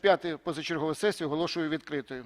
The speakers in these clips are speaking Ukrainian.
П'яту позачергову сесію оголошую відкритою.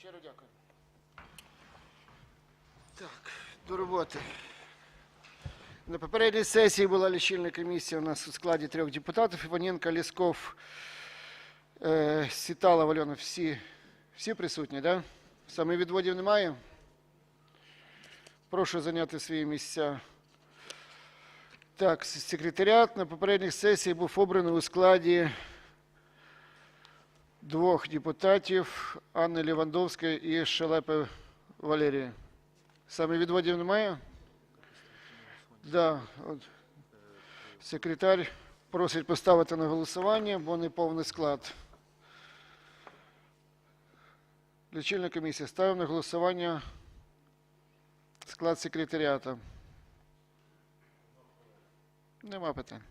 Щиро дякую. Так, до роботи. На попередній сесії була лічильна комісія у нас у складі трьох депутатів. Іваненко, Лісков, е, Сітала, Вальона. Всі, всі присутні? Да? Саме відводів немає? Прошу зайняти свої місця. Так, секретаріат на попередніх сесіях був обраний у складі двох депутатів Анни Лівандовської і Шелепи Валерії. Саме відводів немає? Да, от. Секретар просить поставити на голосування, бо не повний склад. Лічильна комісія. Ставимо на голосування склад секретаріата. Нема питань.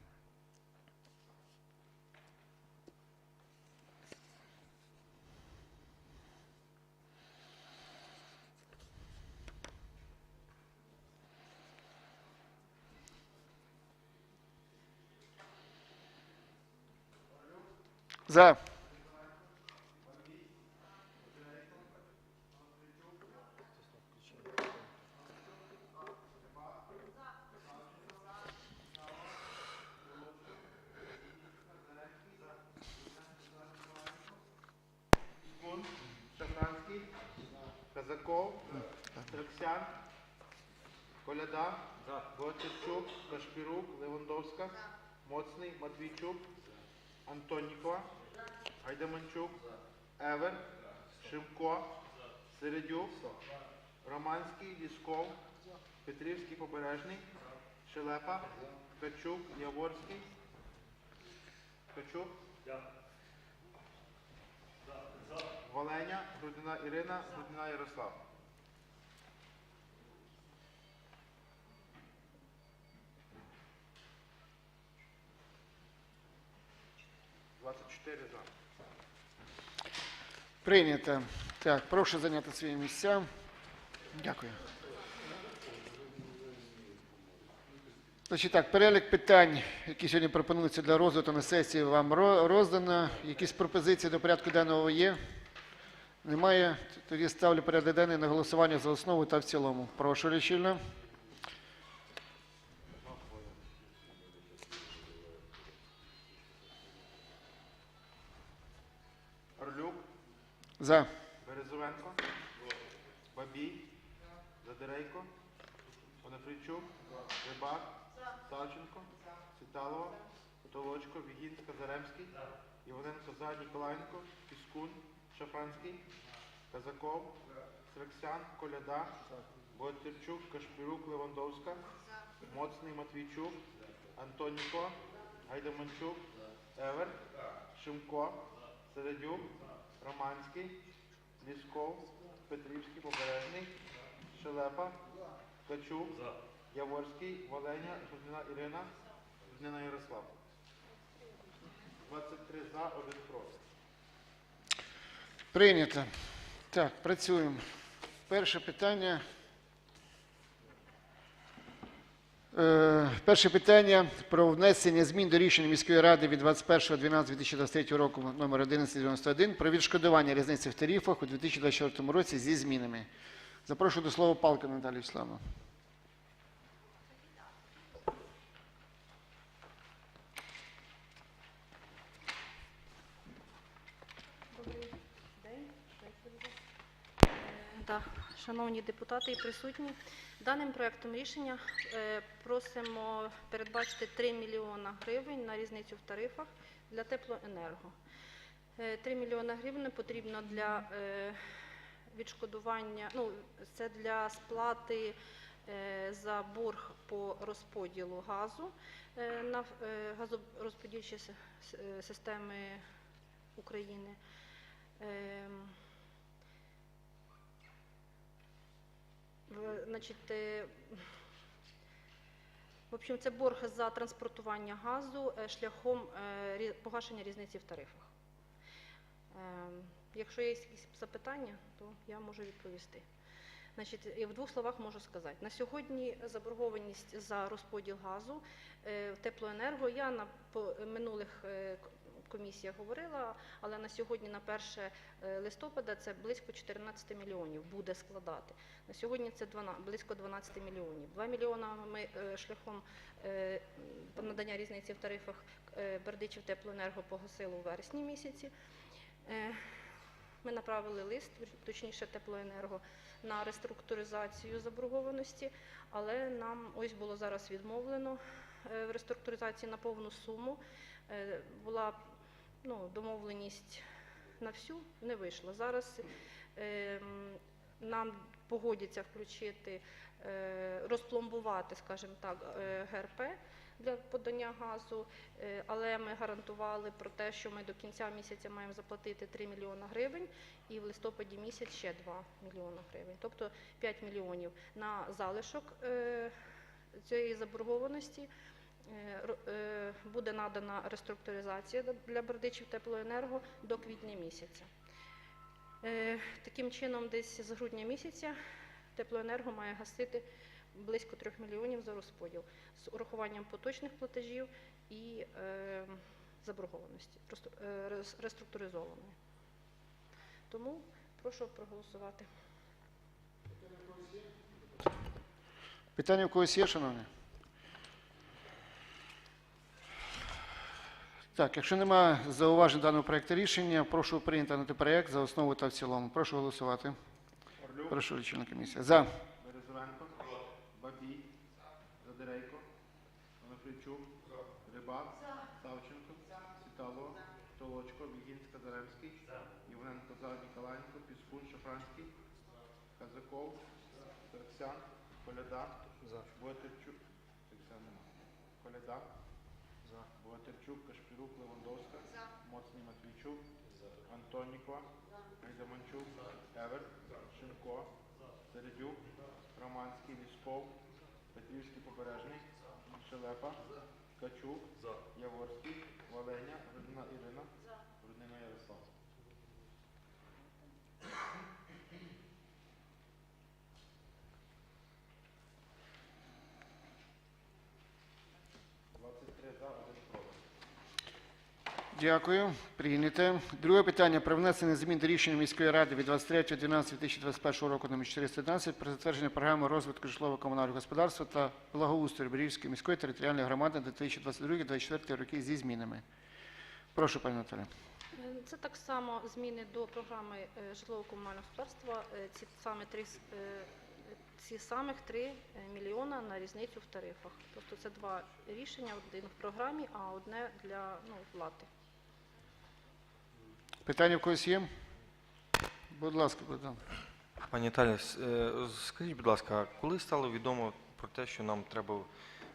За. Казаков, Трексян, Коляда, Вовчарчук, Кашпірук, Левандовська, Моцний, Матвійчук, Антонікова, Гайдаманчук, Евер, Шимко, Середюк, Романський, Лісков, Петрівський Побережний, Шелепа, Качук, Яворський, Качук, Валеня, Рудина Ірина, Рудина Ярослав. Двадцять чотири за. Прийнято. Так, прошу зайняти свої місця. Дякую. Значить так, перелік питань, які сьогодні пропонуються для розгляду на сесії, вам роздано. Якісь пропозиції до порядку денного є? Немає. Тоді ставлю порядок денний на голосування за основу та в цілому. Прошу лічильно. За. Березовенко, Бабій, Задерейко, Онофрійчук, Рибак, Савченко, Світалова, Потолочко, Вігінська, Заремський, Іваненко За, Ніколаєнко, Піскун, Шафранський, Казаков, Срексян, Коляда, Ботерчук, Кашпірук, Левандовська, Моцний Матвійчук, Антоніко, Гайдаманчук, Евер, Шимко, Середюк, Романський, Лісков, Петрівський, Побережний, Шелепа, Качук, Яворський, Валеня, Грудина Ірина, Грудина Ярослав. 23 за, 1 проти. Прийнято. Так, працюємо. Перше питання. Е, Перше питання про внесення змін до рішення міської ради від 21.12.2023 року номер 1191 про відшкодування різниці в тарифах у 2024 році зі змінами. Запрошую до слова Палка Наталію Славну. Так, шановні депутати і присутні, даним проектом рішення е, просимо передбачити 3 мільйона гривень на різницю в тарифах для теплоенерго. Е, 3 мільйона гривень потрібно для е, відшкодування, ну, це для сплати е, за борг по розподілу газу е, на е, газорозподільчі е, системи України. Ем, В- Значить, е, в общем, це борг за транспортування газу е, шляхом е, погашення різниці в тарифах. Ем, Якщо є якісь запитання, то я можу відповісти. Значить, і в двох словах можу сказати. На сьогодні заборгованість за розподіл газу е, теплоенерго. Я на минулих к- комісіях говорила, але на сьогодні, на 1 е, листопада, це близько 14 мільйонів буде складати. На сьогодні це 12, близько 12 мільйонів. 2 мільйона ми е, шляхом е, надання різниці в тарифах Бердичів теплоенерго погасило у вересні місяці. Ми направили лист, точніше теплоенерго, на реструктуризацію заборгованості, але нам ось було зараз відмовлено в реструктуризації на повну суму. Була ну, домовленість на всю, не вийшло. Зараз ем, нам погодяться включити, е, розпломбувати, скажімо так, е, ГРП для подання газу, е, але ми гарантували про те, що ми до кінця місяця маємо заплатити 3 мільйона гривень і в листопаді місяць ще 2 мільйона гривень, тобто 5 мільйонів на залишок е, цієї заборгованості. Е, е, Буде надана реструктуризація для- Бердичів теплоенерго до квітня місяця. Е, Таким чином, десь з грудня місяця теплоенерго має гасити близько 3 мільйонів за розподіл з урахуванням поточних платежів і заборгованості. Просто ре- с- реструктуризованою. Тому прошу проголосувати. Питання в когось є, шановні? Так, якщо немає зауважень даного проекту рішення, прошу прийняти на проект за основу та в цілому. Прошу голосувати. Орлюк, Прошу лічильна комісія. За. Березовенко, Бабій, Задерейко, Онуфрійчук, Рибак, Савченко, Сіталова, Толочко, Вігінська, Заревський, Євгенко, За, Ніколаєнко, Піскун, Шафранський, Казаков, Терксян, Коляда, нема. Коляда, Боятерчук, Кашпірук, Левандовська, Моцний Матвійчук, Антоніко, Гайдаманчук, Евер, Шинко, Середюк, Романський, Лісков, Петрівський Побережний, Шелепа, Качук, Яворський, Валеня, Рудина Ірина, Руднина Ярослав. Двадцять три за, один проти. Дякую. Прийняте. Друге питання про внесення змін до рішення міської ради від 23.12.2021 року номер 411 про затвердження програми розвитку житлово-комунального господарства та благоустрою Берівської міської територіальної громади на 2022-2024 роки зі змінами. Прошу, пані Наталя. Е, Це так само зміни до програми е, житлово-комунального господарства. Е, Ці саме три е, ці самих 3 е, мільйона на різницю в тарифах. Тобто це два рішення: один в програмі, а одне для ну, плати. Питання в когось є? Будь ласка, Богдан. Пані Наталі, е, скажіть, будь ласка, коли стало відомо про те, що нам треба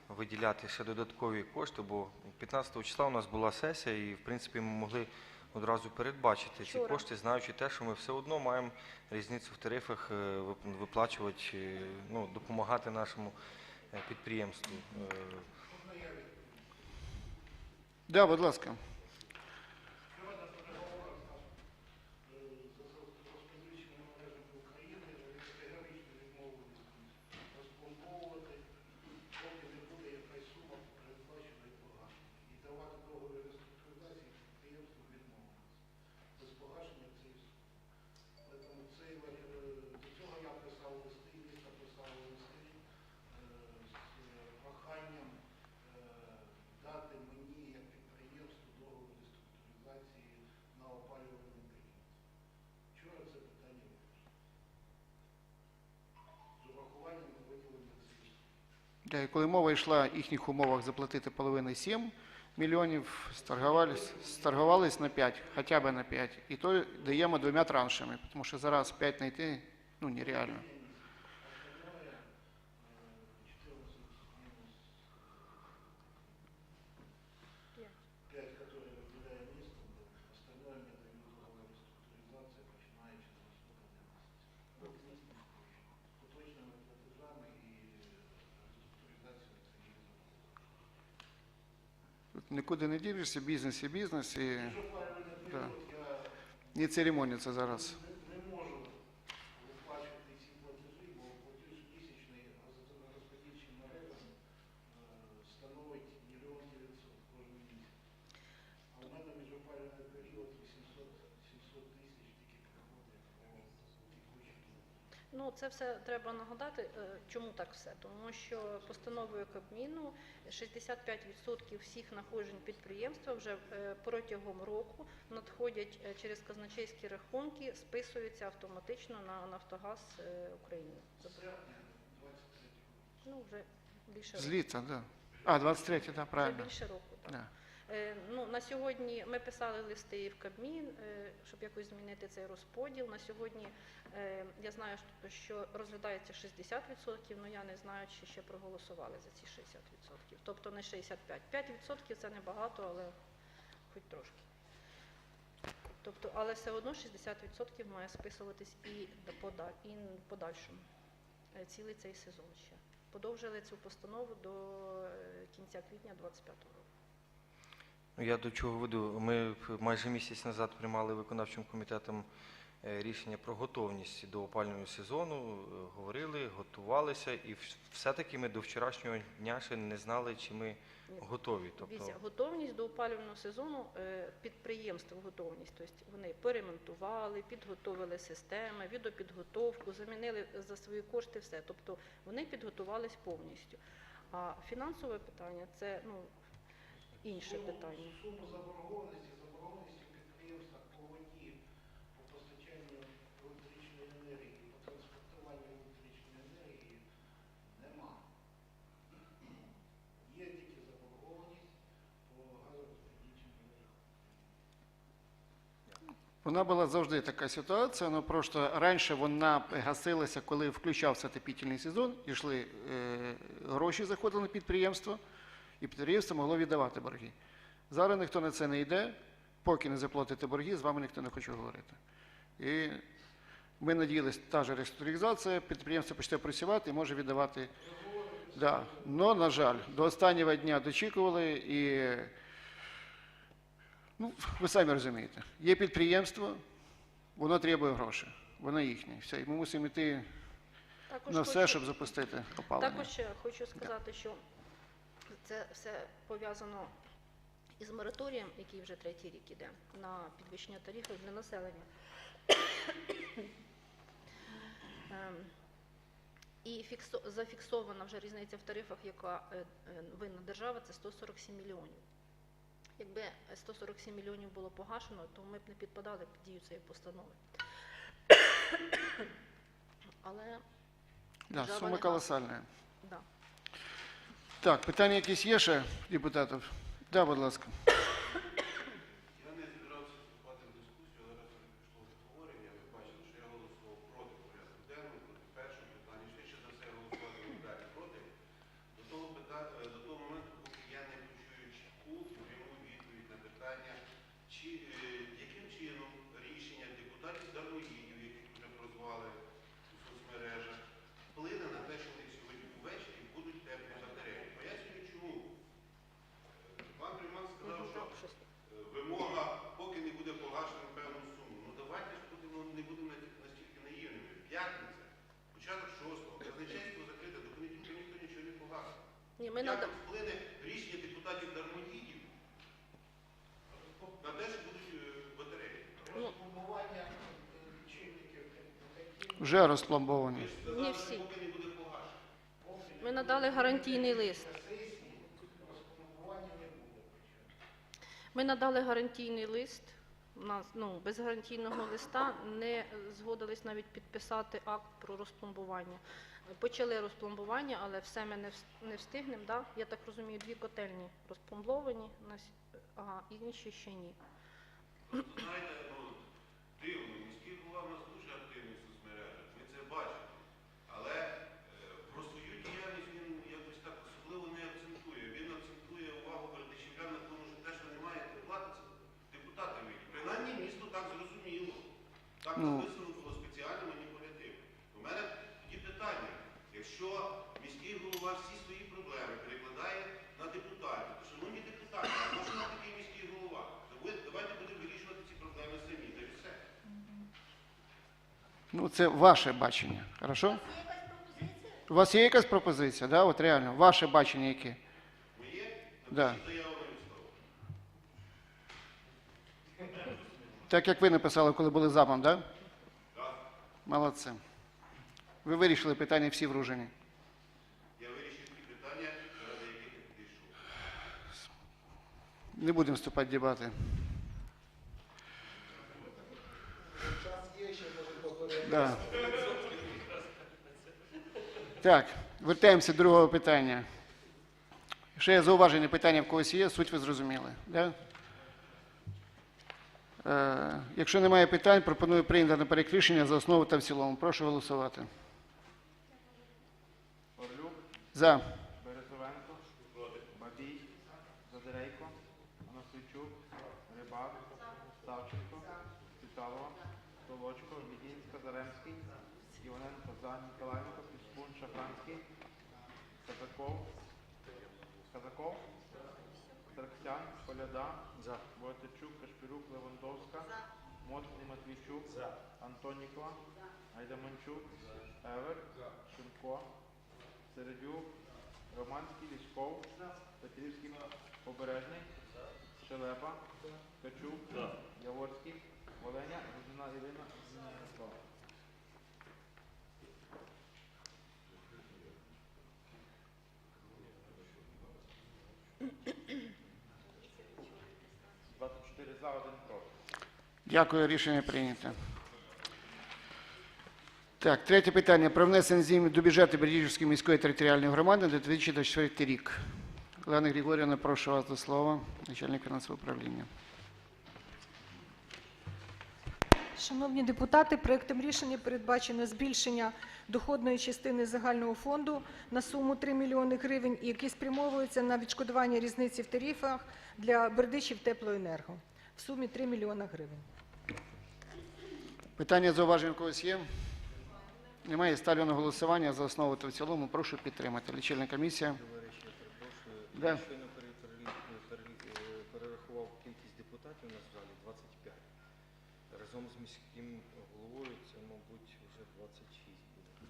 виділяти ще додаткові кошти, бо 15 числа у нас була сесія, і в принципі ми могли одразу передбачити ці кошти, знаючи те, що ми все одно маємо різницю в тарифах е, виплачувати, е, ну, допомагати нашому підприємству. Да, будь ласка. розпломбовувати, поки не буде якась сума передбачена і погашена. І давати договір реструктуризації підприємству відмовилися. Без погашення цієї суми. Тому цей, варі- е, до цього я писав листи, місто писало листи е, з е, проханням е, дати мені як підприємству договір реструктуризації на опалювальний період. Вчора це питання вирішено. З урахуванням виділення цих сум. Да, і коли мова йшла в їхніх умовах заплатити половину 7 мільйонів, сторгувались, сторгувались на 5, хоча б на 5. І то даємо двома траншами, тому що зараз 5 знайти ну, нереально. Нікуди не ділишся, бізнес і бізнес, і Да. і церемоніться зараз. не, не можу виплачувати ці платежі, бо платеж місячний за розподільчим мережам е, становить мільйон 900 кожен місяць. А у мене міжопалювальний період 800 700 тисяч тільки приходить по текущій Ну, це все треба нагадати. Е, Чому так все? Тому що постановою Кабміну 65% всіх находжень підприємства вже е, протягом року надходять е, через казначейські рахунки, списуються автоматично на Нафтогаз України. серпня 23 Ну, вже більше року. З літа, да. А, 23, так, да, Вже більше року, так. Да. Е, Ну, на сьогодні ми писали листи в Кабмін, е, щоб якось змінити цей розподіл. На сьогодні е, я знаю, що- розглядається 60%, але я не знаю, чи ще проголосували за ці 60%. Тобто не 65%. 5% це небагато, але хоч трошки. Тобто, але все одно 60% має списуватись і подальшому цілий цей сезон ще. Подовжили цю постанову до кінця квітня 25 року. Ну, Я до чого веду. Ми майже місяць назад приймали виконавчим комітетом е, рішення про готовність до опалювального сезону, е, говорили, готувалися, і все-таки ми до вчорашнього дня ще не знали, чи ми Готові. Тобто, Дивіться, готовність до опалювального сезону е, підприємств готовність. Тобто вони поремонтували, підготовили системи, відеопідготовку, замінили за свої кошти все. Тобто вони підготувались повністю. А фінансове питання це ну, інше питання. Суму заборгованості, заборгованості підприємства по воді, по постачанню електричної енергії, по транспортуванню електричної енергії нема. Є тільки заборгованість по газорозподільчим мережам. Вона була завжди така ситуація, але просто раніше вона гасилася, коли включався отопительний сезон, йшли е, гроші заходили на підприємство, і підприємство могло віддавати борги. Зараз ніхто на це не йде, поки не заплатите борги, з вами ніхто не хоче говорити. І ми надіялися, та ж реструктуризація, підприємство почне працювати і може віддавати. Да. Но, на жаль, до останнього дня дочікували і Ну, ви самі розумієте, є підприємство, воно требує грошей, воно їхнє. Все, і ми мусимо йти Також на все, хочу- щоб запустити опалення. Також хочу сказати, що це все пов'язано із мораторієм, який вже третій рік іде, на підвищення тарифів для населення. Ем, І зафіксована вже різниця в тарифах, яка е, е, винна держава, це 147 мільйонів. Якби 147 мільйонів було погашено, то ми б не підпадали під дію цієї постанови. Але Да, сума колосальна. да. Так, питання якісь є ще депутатів? Да, будь ласка. Я не збирався вступати в дискусію, але раз вже пішло обговорення, ви бачили, що я голосував проти порядку денного, проти першого питання, швидше за все голосувати далі проти. До того, пита- е, до того моменту, поки я не почую чітку і пряму відповідь на питання, чи, е, яким чином рішення депутатів дармоїдів, яких вже прозвали у соцмережах, вплине на те, що в них сьогодні ввечері будуть теплі батареї. Пояснюю чому. Е, Пан Примак сказав, що Щось. Е, вимога, поки не буде погашена певну суму. Ну давайте ж будемо не будемо на- настільки наївними. П'ятниця, початок шостого, казначейство закрите, до понеділка ніхто нічого не погасить. Ні, ми Як нада... вплине рішення депутатів дармоїдів на те, що будуть е, батареї. Ну, Розпломбування е, лічильників Вже розпломбовані. Не всі. ми надали гарантійний лист. розпломбування. Ми надали гарантійний лист. У нас ну, без гарантійного листа не згодились навіть підписати акт про розпломбування. Почали розпломбування, але все ми не встигнемо. Да? Я так розумію, дві котельні розпломбовані, а інші ще ні. Знаєте, ну, дивно, міський голова у нас дуже активний в соцмережах, ми це бачимо. Але е, про свою діяльність він якось так особливо не акцентує. Він акцентує увагу бердичівлян на тому, що те, що немає плати, це депутати вийдуть. Принаймні місто так зрозуміло. Так Ну. написано було спеціально маніпулятивно. У мене тоді питання. Якщо міський голова всі свої проблеми перекладає на депутатів, то шановні депутати, а може на такий міський голова? То давайте будемо вирішувати ці проблеми самі, та й все. Ну, це ваше бачення. Хорошо? У вас є якась пропозиція? Да? От реально, ваше бачення яке? Моє Да. Так як ви написали, коли були замом, да? Молодці. Ви вирішили питання всі в Ружині. Я вирішив ті питання, заради яких я підійшов. Не будемо вступати в дебати. Да. Так, вертаємося до другого питання. Ще є зауваження питання в когось є, суть ви зрозуміли. Да? Е, якщо немає питань, пропоную прийняти наперед рішення за основу та в цілому. Прошу голосувати. За. Березовенко, Бабій, Задерейко, Анасойчук, Рибак, Савченко, Світалова, Толочко, Мігінська, Заремський, Іваненко, За, Ніколаєнко, Піскун, Шафранський, Казаков, Казаков, Тарксян, Коляда, Войтичук, Кашпірук, Левандовська, Моцний Матвійчук, Антонікова, Айдаманчук, Евер, Шимко, Середюк, Романський, Ліськов, Петрівський, Побережний, Щелепа, Ткачук, Яворський, Воленя, Рудина Ірина, Рудина Ярослава. Дякую, рішення прийнято. Так, третє питання. Про внесення змін до бюджету Бердіжівської міської територіальної громади на 2024 рік. Олена Григорівна, прошу вас до слова, начальник фінансового управління. Шановні депутати, проектом рішення передбачено збільшення доходної частини загального фонду на суму 3 мільйони гривень, які спрямовуються на відшкодування різниці в тарифах для Бердичів теплоенерго в сумі 3 мільйона гривень. Питання зауважень у когось є? Немає. Ставлю на голосування за основу та в цілому. Прошу підтримати. Лічильна комісія. Да. Щойно е, перерахував кількість депутатів у нас в залі 25. Разом з міським головою це, мабуть, вже 26 буде.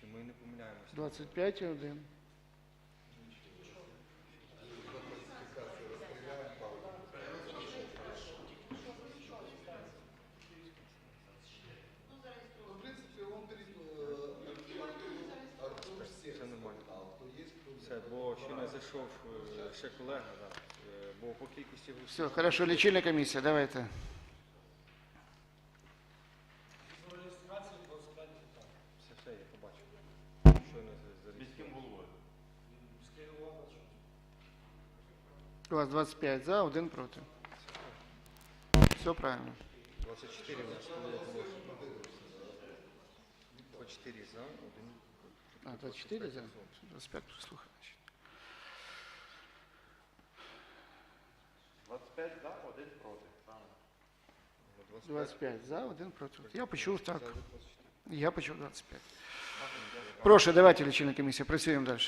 Чи ми не помиляємося? 25 і 1. 50, бо ще не зайшов е, ще колега, да. Е, бо по кількості голосів. Все, хорошо, лічильна комісія, давайте. Все, все, я побачив. Що не зареєстрував. У вас 25 за, один проти. Все правильно. 24 у нас було голосів. По 4 за, 1 А, 24 за? 25 слухай. 25 за, один проти. Правильно. 25 за, 1 проти. Я почув так. За 24. Я почув 25. Прошу, давайте, лічильна комісія, працюємо далі.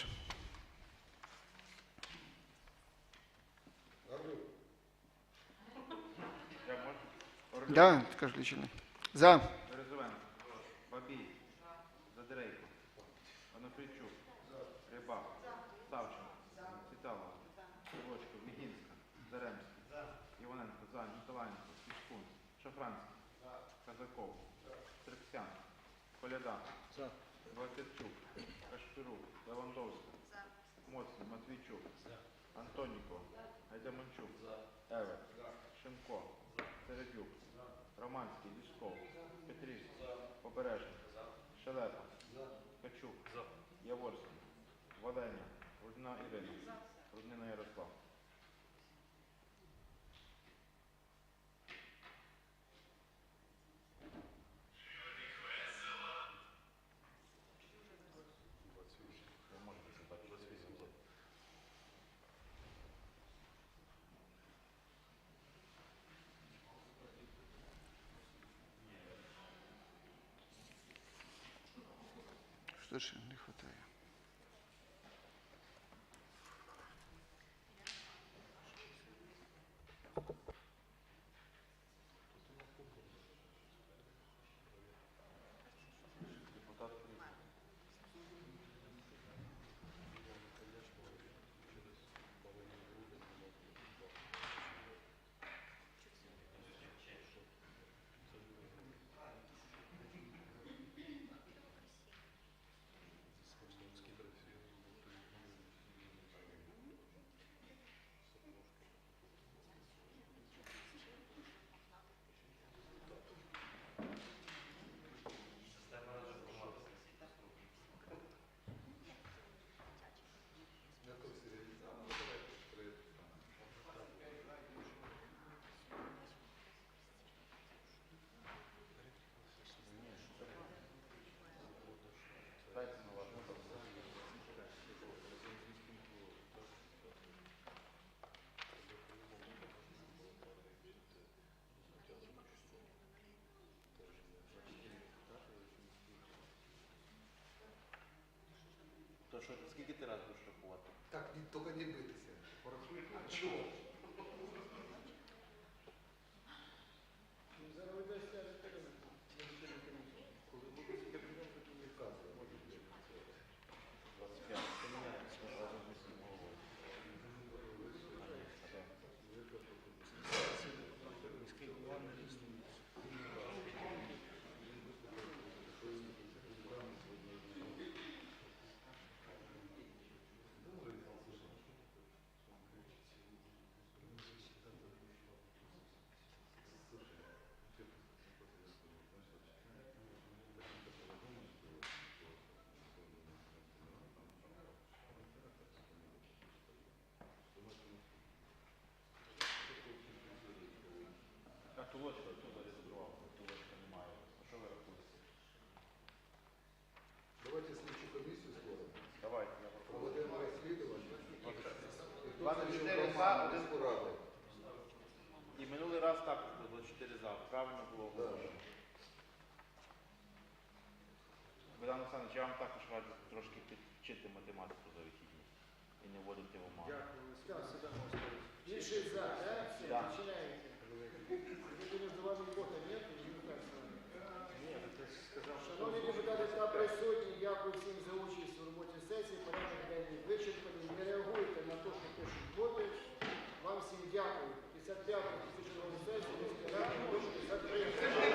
Я можу? Орлюк, Да, скажи лічильник. За. Березовенко, Бабій, Задерейко, Онуфрійчук, Рибак, Савченко, Циталова, Кривочко, Мігінська, Заремський, Іваненко, Зань, Таланенко, Січкун, Шафранський, Казаков, Трексян, Коляда, Вакарчук, Кашпирук, Левандовська, Моцний, Матвійчук, Антоніков, Гайдаманчук, Евер, Шимко, Середюк, Романський, Лісков, Петрівський, Побережний, Шелепа, Качук, Яворський, Валеня, Рудна Ірина, Руднина Ярослав. Juristisch що, скільки ти раз будеш рахувати? Так, тільки не битися. А чого? Тулочка, зареєстрував? Тулочка немає. А що ви рахуєте? Давайте слідчу комісію створимо. Давайте, я Проведемо розслідування. 24 за, один поради. І минулий раз також було 24 за. Правильно було оголошено. Богдан Олександрович, я вам також раджу трошки підвчити математику за вихідні і не вводити в оману. Більше за, да? Все, Да. починаєте. Если между вами кота нет, то не так Шановні присутні, дякую всім за участь у роботі сесії. Порядок денний вичерпаний. Не реагуйте на те, що пишуть боти. Вам всім дякую. 55 тисяч сесії, міської ради,